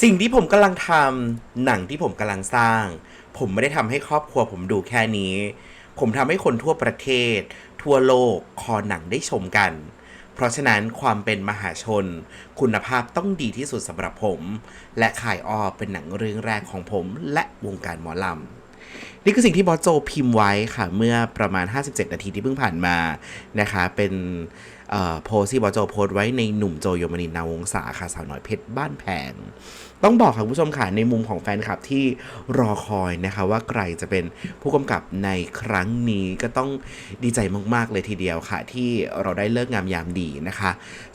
สิ่งที่ผมกำลังทำหนังที่ผมกำลังสร้าง ผมไม่ได้ทำให้ครอบครัวผมดูแค่นี้ ผมทำให้คนทั่วประเทศ ทั่วโลกคอหนังได้ชมกัน เพราะฉะนั้นความเป็นมหาชน คุณภาพต้องดีที่สุดสำหรับผม และขายอ้อเป็นหนังเรื่องแรกของผม และวงการหมอลำนี่คือสิ่งที่บอสโจพิมพ์ไว้ค่ะ เมื่อประมาณ 57 นาทีที่เพิ่งผ่านมานะคะ เป็น โพสที่บอโจโพสไว้ในหนุ่มโจโยมนินนาวงศาค่ะสาวน้อยเพชรบ้านแพงต้องบอกค่ะคุณผู้ชมค่ะในมุมของแฟนคลับที่รอคอยนะคะว่าใครจะเป็นผู้กำกับในครั้งนี้ก็ต้องดีใจมาก ๆ เลยทีเดียวค่ะ ที่เราได้เลิกงามยามดีนะคะ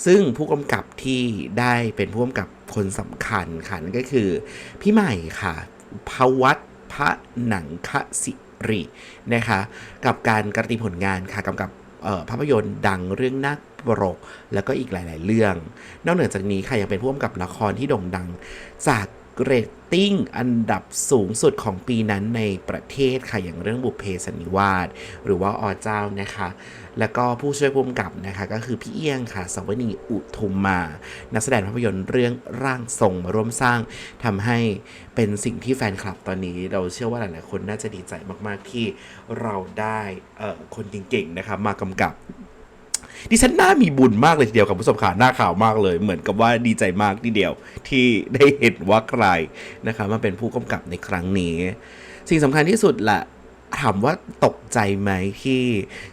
ซึ่งผู้กำกับที่ได้เป็นผู้กำกับคนสำคัญค่ะนั่นก็คือพี่ใหม่ค่ะภวัตพระหนังคสิรินะคะ กับการการันตีผลงานค่ะกำกับ ภาพยนตร์ดังเรื่องนักบรก แล้วก็อีกหลาย ๆ เรื่อง นอกเหนือจากนี้ค่ะยังเป็นผู้กำกับละครที่โด่งดังจาก เรตติ้งอันดับสูงสุดของปีนั้นในประเทศค่ะ อย่างเรื่องบุพเพสันนิวาสหรือว่าอเจ้านะคะ แล้วก็ผู้ช่วยผู้กำกับนะคะ ก็คือพี่เอี้ยงค่ะสวนีอุทุมมา นักแสดงภาพยนตร์เรื่องร่างทรงมาร่วมสร้างทำให้เป็นสิ่งที่แฟนคลับตอนนี้ เราเชื่อว่าหลายๆคนน่าจะดีใจมากๆที่เราได้คนเก่งๆนะคะมากำกับ ดิฉันน่ามีบุญมากเลยทีเดียวกับผู้ชมขาหน้าข่าวมากเลย เหมือนกับว่าดีใจมากทีเดียว ที่ได้เห็นว่าใครนะคะมาเป็นผู้กำกับในครั้งนี้ สิ่งสำคัญที่สุดแหละถามว่าตกใจไหมที่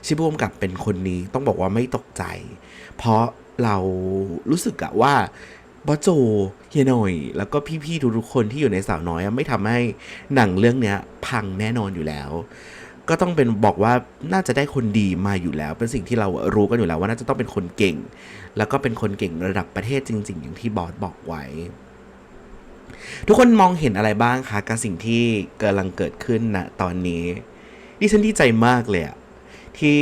ชื่อผู้กำกับเป็นคนนี้ต้องบอกว่าไม่ตกใจ เพราะเรารู้สึกอะว่าบอโจเฮียหน่อย แล้วก็พี่ๆทุกๆคนที่อยู่ในสาวน้อยไม่ทำให้หนังเรื่องเนี้ยพังแน่นอนอยู่แล้ว ก็ต้องเป็นบอกว่าน่าจะได้คนดีมาอยู่แล้ว เป็นสิ่งที่เรารู้กันอยู่แล้วว่าน่าจะต้องเป็นคนเก่ง แล้วก็เป็นคนเก่งระดับประเทศจริง ๆ อย่างที่บอสบอกไว้ ทุกคนมองเห็นอะไรบ้างคะกับสิ่งที่กำลังเกิดขึ้นนะตอนนี้ดิฉันดีใจมากเลยอะที่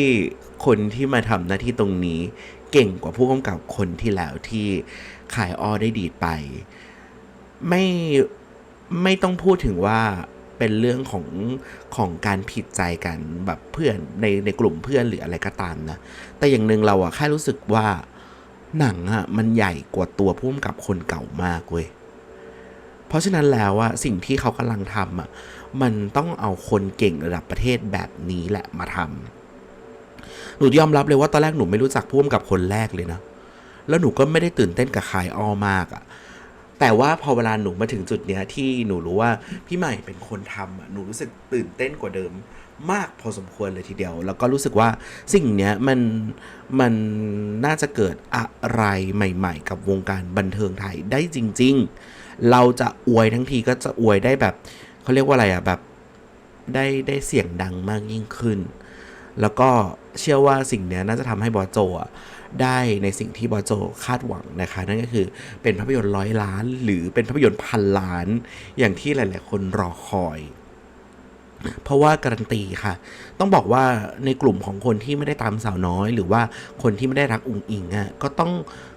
คนที่มาทำหน้าที่ตรงนี้เก่งกว่าผู้กำกับคนที่แล้วที่ขายอ้อได้ดีไป ไม่ไม่ต้องพูดถึงว่า เป็นเรื่องของของการผิดใจกันแบบเพื่อนในในกลุ่มเพื่อนหรืออะไรก็ตามนะ แต่อย่างหนึ่งเราอะแค่รู้สึกว่าหนังอะมันใหญ่กว่าตัวผู้กำกับคนเก่ามากเว้ย เพราะฉะนั้นแล้วอะสิ่งที่เขากำลังทำอะมันต้องเอาคนเก่งระดับประเทศแบบนี้แหละมาทำหนูยอมรับเลยว่าตอนแรกหนูไม่รู้จักผู้กำกับคนแรกเลยนะแล้วหนูก็ไม่ได้ตื่นเต้นกับคายอ้อมากอะ แต่ว่าพอเวลาหนูมาถึงจุดเนี้ยที่หนูรู้ว่าพี่ใหม่เป็นคนทำอะหนูรู้สึกตื่นเต้นกว่าเดิมมากพอสมควรเลยทีเดียว แล้วก็รู้สึกว่าสิ่งเนี้ยมันมันน่าจะเกิดอะไรใหม่ ๆ กับวงการบันเทิงไทยได้จริง ๆ เราจะอวยทั้งทีก็จะอวยได้แบบเขาเรียกว่าอะไรอะแบบได้ได้เสียงดังมากยิ่งขึ้น แล้วก็เชื่อว่าสิ่งนี้น่าจะทำให้บอโจได้ในสิ่งที่บอโจคาดหวังนะคะ นั่นก็คือเป็นภาพยนตร์ร้อยล้าน หรือเป็นภาพยนตร์พันล้าน อย่างที่หลาย ๆ คนรอคอย เพราะว่าการันตีค่ะ ต้องบอกว่าในกลุ่มของคนที่ไม่ได้ตามสาวน้อย หรือว่าคนที่ไม่ได้รักอุงอิงอะก็ต้อง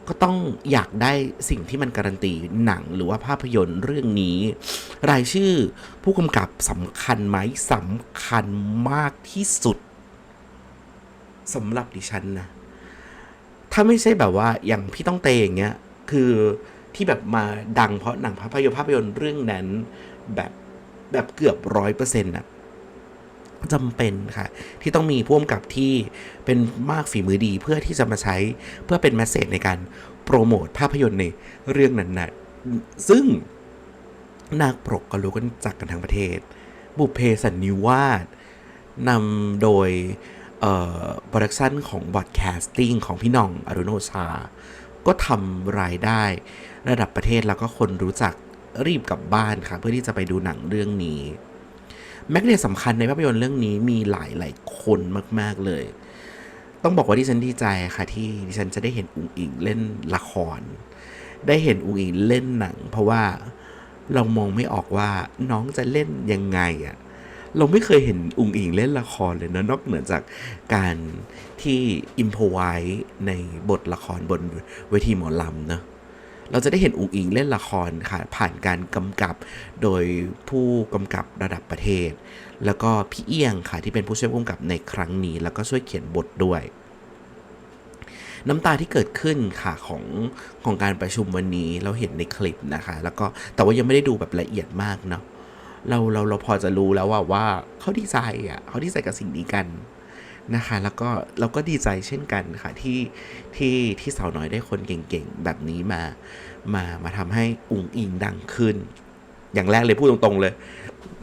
ก็ต้องอยากได้สิ่งที่มันการันตีหนังหรือว่าภาพยนตร์เรื่องนี้ รายชื่อผู้กำกับสำคัญไหมสำคัญมากที่สุด สำหรับดิฉันนะ ถ้าไม่ใช่แบบว่าอย่างพี่ต้องเตอย่างเงี้ย คือที่แบบมาดังเพราะหนังภาพยนตร์ภาพยนตร์เรื่องนั้น แบบแบบเกือบร้อยเปอร์เซ็นต์ะจำเป็นค่ะ ที่ต้องมีพ่วงกับที่เป็นมากฝีมือดีเพื่อที่จะมาใช้เพื่อเป็นแมสเซจในการโปรโมทภาพยนตร์ในเรื่องนั้นนะซึ่งนาคปรกก็รู้กันจักกันทั้งประเทศ บุพเพสันนิวาสนำโดย โปรดักชันของบอดแคสติ้งของพี่น้องอรุโนชา ก็ทำรายได้ระดับประเทศแล้วก็คนรู้จักรีบกลับบ้านค่ะ เพื่อที่จะไปดูหนังเรื่องนี้ แมกเนตสำคัญในภาพยนตร์เรื่องนี้มีหลายหลายคนมาก ๆ เลย ต้องบอกว่าดิฉันดีใจค่ะที่ดิฉันจะได้เห็นอุงอิงเล่นละคร ได้เห็นอุงอิงเล่นหนัง เพราะว่าเรามองไม่ออกว่าน้องจะเล่นยังไงอะ เราไม่เคยเห็นอุงอิงเล่นละครเลยนะนอกเหนือจากการที่อิมพอไว้ในบทละครบนเวทีหมอลำเนะเราจะได้เห็นอุงอิงเล่นละครค่ะผ่านการกำกับโดยผู้กำกับระดับประเทศ แล้วก็พี่เอียงค่ะที่เป็นผู้ช่วยผู้กำกับในครั้งนี้ แล้วก็ช่วยเขียนบทด้วย น้ำตาที่เกิดขึ้นค่ะของของการประชุมวันนี้เราเห็นในคลิปนะคะ แล้วก็แต่ว่ายังไม่ได้ดูแบบละเอียดมากเนาะ เราเราเราพอจะรู้แล้วว่าว่าเขาดีใจอะเขาดีใจกับสิ่งนี้กันนะคะแล้วก็เราก็ดีใจเช่นกันค่ะที่ที่ที่สาวน้อยได้คนเก่งๆ แบบนี้มามามาทำให้อุ๋งอิงดังขึ้น อย่างแรกเลยพูดตรงๆเลย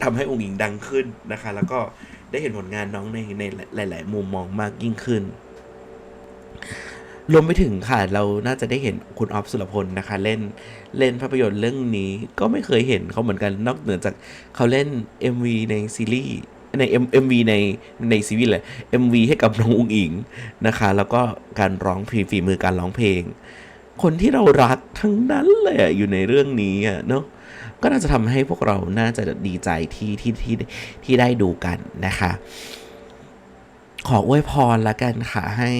ทำให้อุ๋งอิงดังขึ้นนะคะ แล้วก็ได้เห็นผลงานน้องในในหลาย ๆ มุมมองมากยิ่งขึ้น รวมไปถึงค่ะ เราน่าจะได้เห็นคุณออฟสุรพลนะคะ เล่นเล่นภาพยนตร์เรื่องนี้ก็ไม่เคยเห็นเขาเหมือนกันนอกเหนือจากเขาเล่น MV ในซีรีส์ใน M MV ในในซีรีส์เลย MV ให้กับน้องอุงอิงนะคะ แล้วก็การร้องเพลงฝีมือการร้องเพลง คนที่เรารักทั้งนั้นเลยอยู่ในเรื่องนี้อะเนาะก็น่าจะทำให้พวกเราน่าจะดีใจที่ที่ที่ที่ได้ดูกันนะคะ ขออวยพรละกันค่ะให้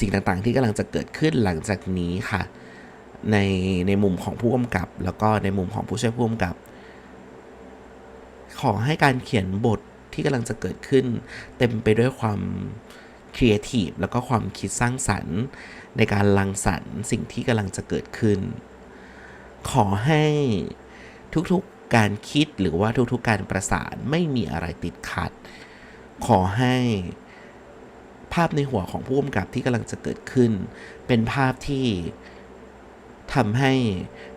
สิ่งต่างๆ ที่กำลังจะเกิดขึ้นหลังจากนี้ค่ะ ในในมุมของผู้กำกับ แล้วก็ในมุมของผู้ช่วยผู้กำกับ ขอให้การเขียนบทที่กำลังจะเกิดขึ้น เต็มไปด้วยความครีเอทีฟแล้วก็ความคิดสร้างสรรค์ ในการรังสรรค์สิ่งที่กำลังจะเกิดขึ้น ขอให้ทุกๆการคิดหรือว่าทุกๆการประสานไม่มีอะไรติดขัด ขอให้ ภาพในหัวของผู้กำกับที่กำลังจะเกิดขึ้น เป็นภาพที่ทำให้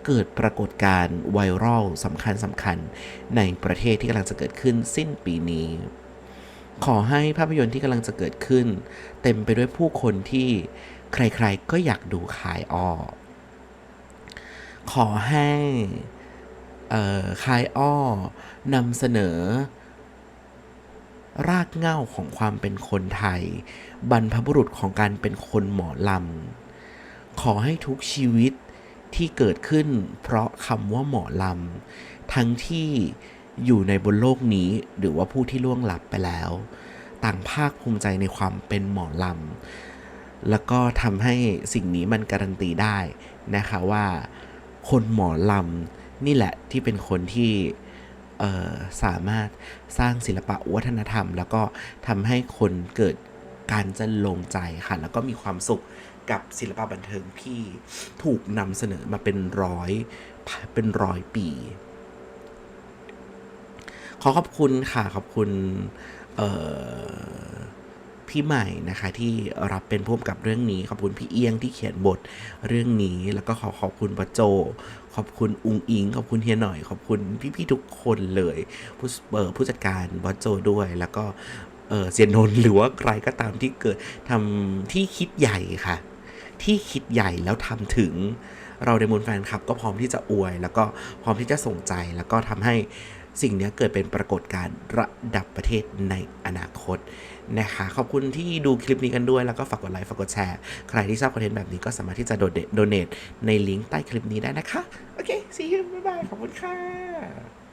เกิดปรากฏการณ์ไวรัลสำคัญสำคัญในประเทศที่กำลังจะเกิดขึ้นสิ้นปีนี้ ขอให้ภาพยนตร์ที่กำลังจะเกิดขึ้น เต็มไปด้วยผู้คนที่ใครๆก็อยากดูขายอ้อขอให้คายอ้อนำเสนอ รากเหง้าของความเป็นคนไทย บรรพบุรุษของการเป็นคนหมอลำ ขอให้ทุกชีวิตที่เกิดขึ้น เพราะคำว่าหมอลำ ทั้งที่อยู่ในบนโลกนี้หรือว่าผู้ที่ล่วงลับไปแล้ว ต่างภาคภูมิใจในความเป็นหมอลำ แล้วก็ทำให้สิ่งนี้มันการันตีได้นะคะว่า คนหมอลำนี่แหละที่เป็นคนที่ สามารถสร้างศิลปะวัฒนธรรม แล้วก็ทำให้คนเกิดการจะลงใจค่ะ แล้วก็มีความสุขกับศิลปะบันเทิงที่ถูกนำเสนอมาเป็นร้อยเป็นร้อยปี ขอขอบคุณค่ะ ขอบคุณ เอ่อ พี่ใหม่นะคะที่รับเป็นผู้กำกับเรื่องนี้ ขอบคุณพี่เอียงที่เขียนบทเรื่องนี้ แล้วก็ขอขอบคุณปะโจ ขอบคุณอุงอิง ขอบคุณเฮียหน่อย ขอบคุณพี่ๆทุกคนเลยผู้เอผู้จัดการบอสโจด้วย แล้วก็เเซียนนนหรือว่าใครก็ตามที่เกิดทำที่คิดใหญ่ค่ะ ที่คิดใหญ่แล้วทำถึงเราในมูลแฟนคลับก็พร้อมที่จะอวย แล้วก็พร้อมที่จะส่งใจแล้วก็ทำให้ สิ่งนี้เกิดเป็นปรากฏการณ์ระดับประเทศในอนาคตนะคะ ขอบคุณที่ดูคลิปนี้กันด้วย แล้วก็ฝากกดไลค์ ฝากกดแชร์ ใครที่ชอบคอนเทนต์แบบนี้ก็สามารถที่จะโดเนทในลิงก์ใต้คลิปนี้ได้นะคะ โอเค see you บ๊ายบาย ขอบคุณค่ะ